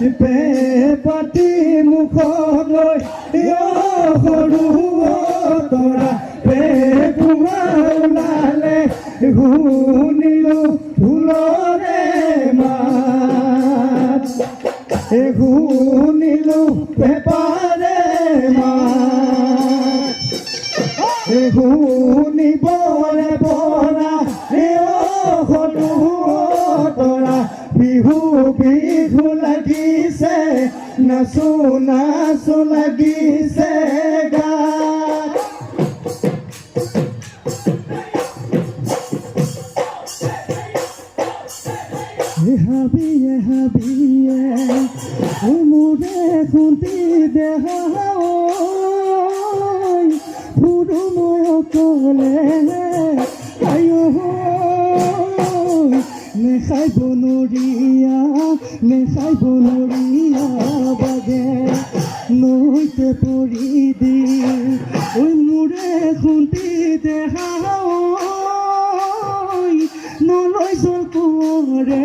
Pay পাতি মুখত লৈ সৰু তৰা পে কুমা ওলালে শুনিলো ঢোলৰে মাত শুনিলো পেপাৰে মাত এ শুনিবলে পৰা সৰু তৰা বিহু বিহু লাগিছে নাচো নাচো লাগিছে গাত হাবিয়ে হাবিয়ে মোৰে খুন্দি দেহা ফুৰু মই অকলে আয়ো। নেখাই বনৰীয়া নেখাই বনৰীয়া বাজে নইতে পড়ি দি ওই মুড়ে খুন্দি দেহা নলয় জল কোঁৱৰে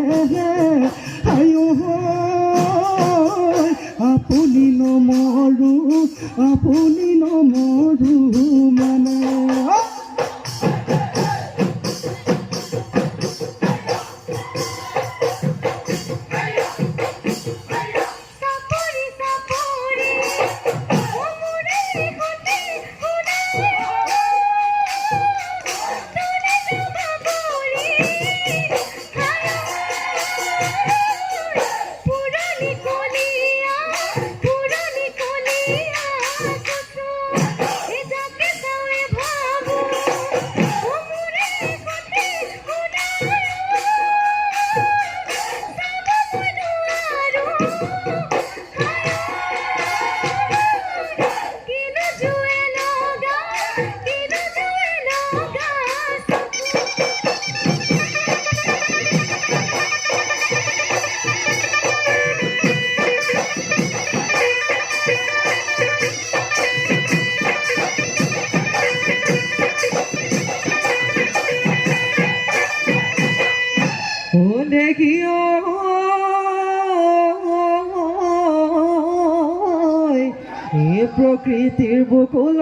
প্ৰকৃতিৰ বুকুল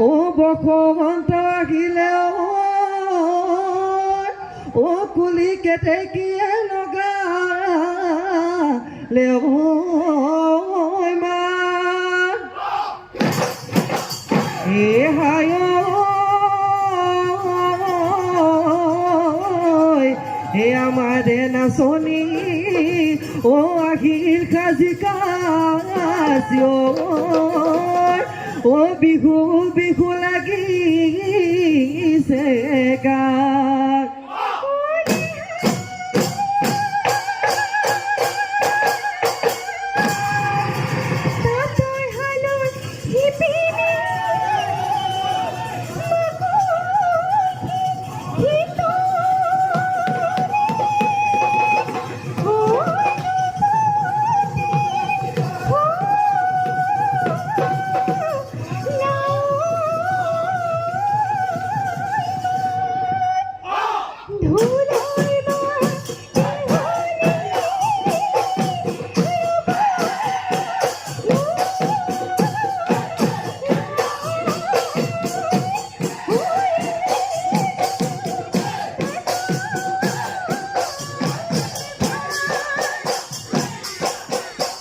ও বসন্ত আহিলে ও কুলি কেতেকীয়ে লগা লে মা। এ হায় হে আমারে নাচনি ও আহিল কাজি কাজিও ও বিহু বিহু লাগিছে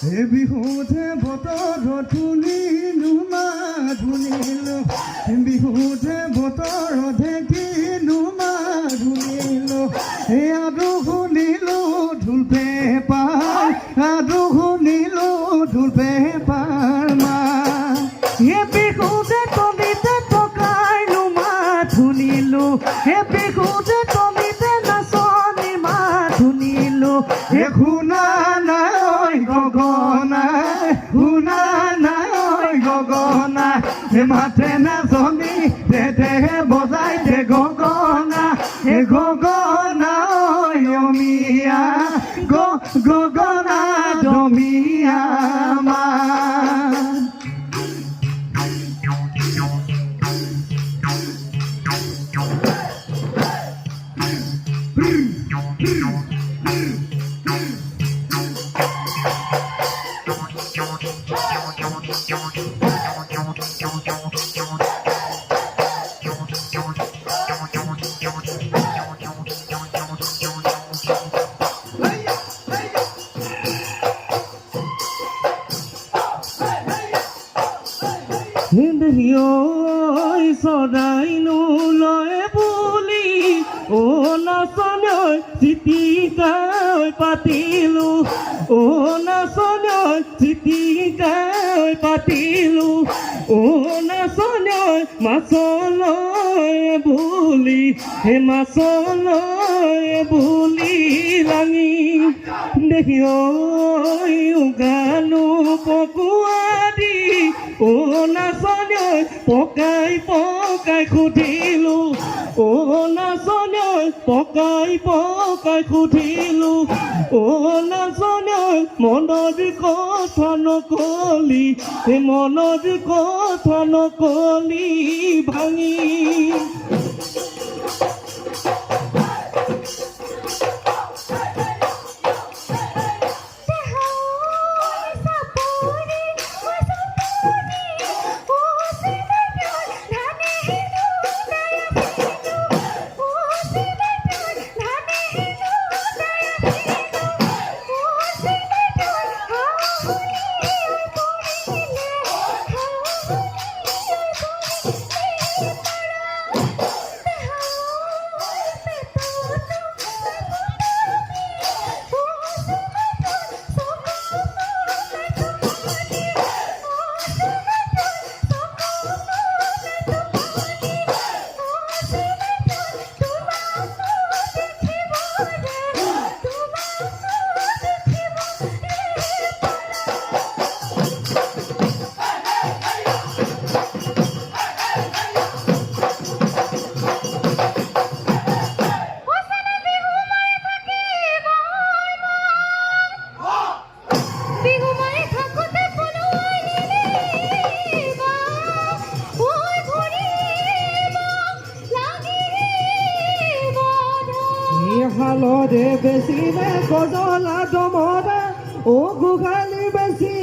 হে বিহুতে বতৰ ধুলিলো মা ধুলিলো বিহুতে বতৰ ঢেকিলো মা ধুলিলো হে আৰু শুনিলো ঢোল পেপাৰ আৰু শুনিলো ঢোল পেপাৰ মা। হে বিহুতে কলিতে পকাইলো মা ধুলিলো হে বিহুতে হিন্দহিয়ৈ সদাই নয় বুলি। ও নাচনয় চিটিকাই পাতিলো, ও নাচনয় চিটিকাই পাতিলো। ও নাচনয় মাছলৈ বুলি হে মাছলৈ বুলি লাঙি দেখিয়ৈ উগালো পকোৱা দি অ পকাই পকাই সুধিলো অ নাচনৈ পকাই পকাই সুধিলো ও নাচনৈ মনত কথা নকলি মনৰ কথা নকলি ভাঙি। হালদে কদলা দমরা ও গোগালি বেছি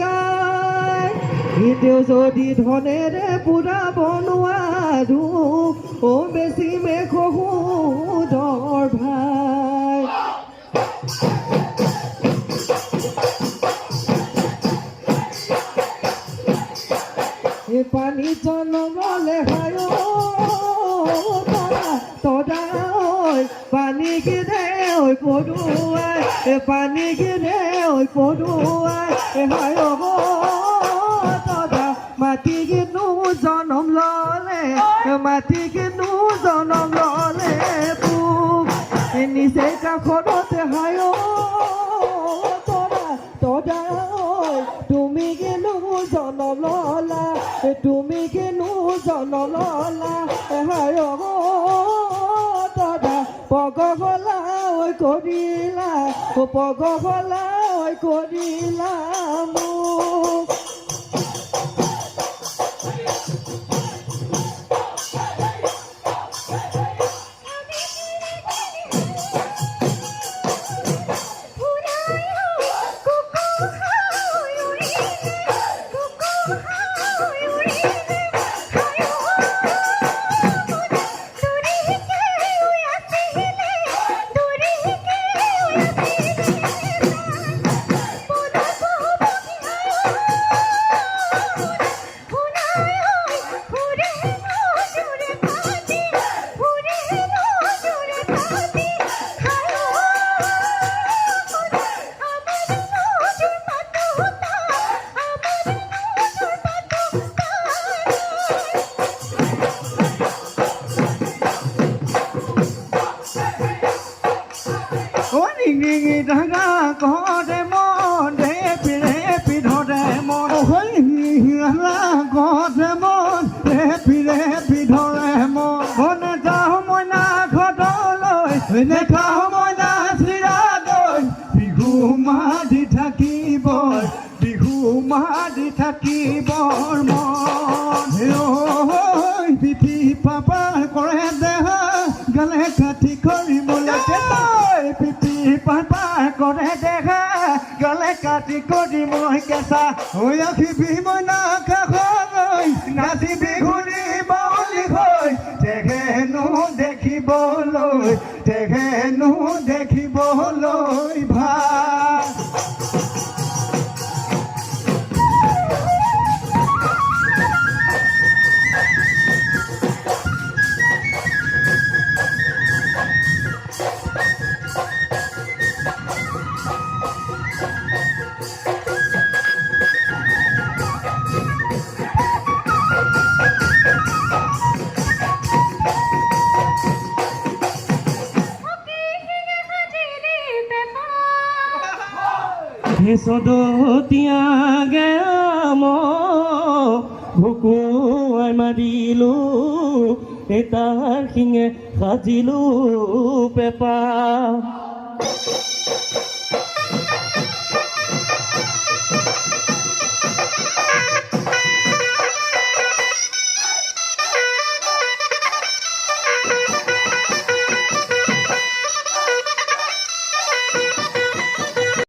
গায়। এতিয়াও যদি ধনেৰে পুৰা বনোৱাৰো ও বেছি মে পড়ুয়ায় হায় গো তদা মাটি গিনু জনম ললে মাটি গিনু জনম ললে বুক নিচে কাষৰতে হায় তদা তুমি কেনো জনম তুমি কেনো জনম ললা? হায় গো তদা পগ গলা কৰিলা পগ গলা ঐ মন যাহ মইনা ঘৰলৈ নেখা মইনা চিৰালৈ। বিহু মাদি থাকিব বিহু মাদি থাকিবৰ মন। পিঠি পাপা কৰে দেহা, গালে কাঠি কৰি মোলে পিপি কৰে দেখা গলে কাটি কৰি মই কেঁচা। হৈ আখিবি মই নাকাষলৈ নাচিবি ঘূৰি হেচদতীয়াগে আম ভুকুৱাই মাৰিলো এটাৰ শিঙে সাজিলো পেপা।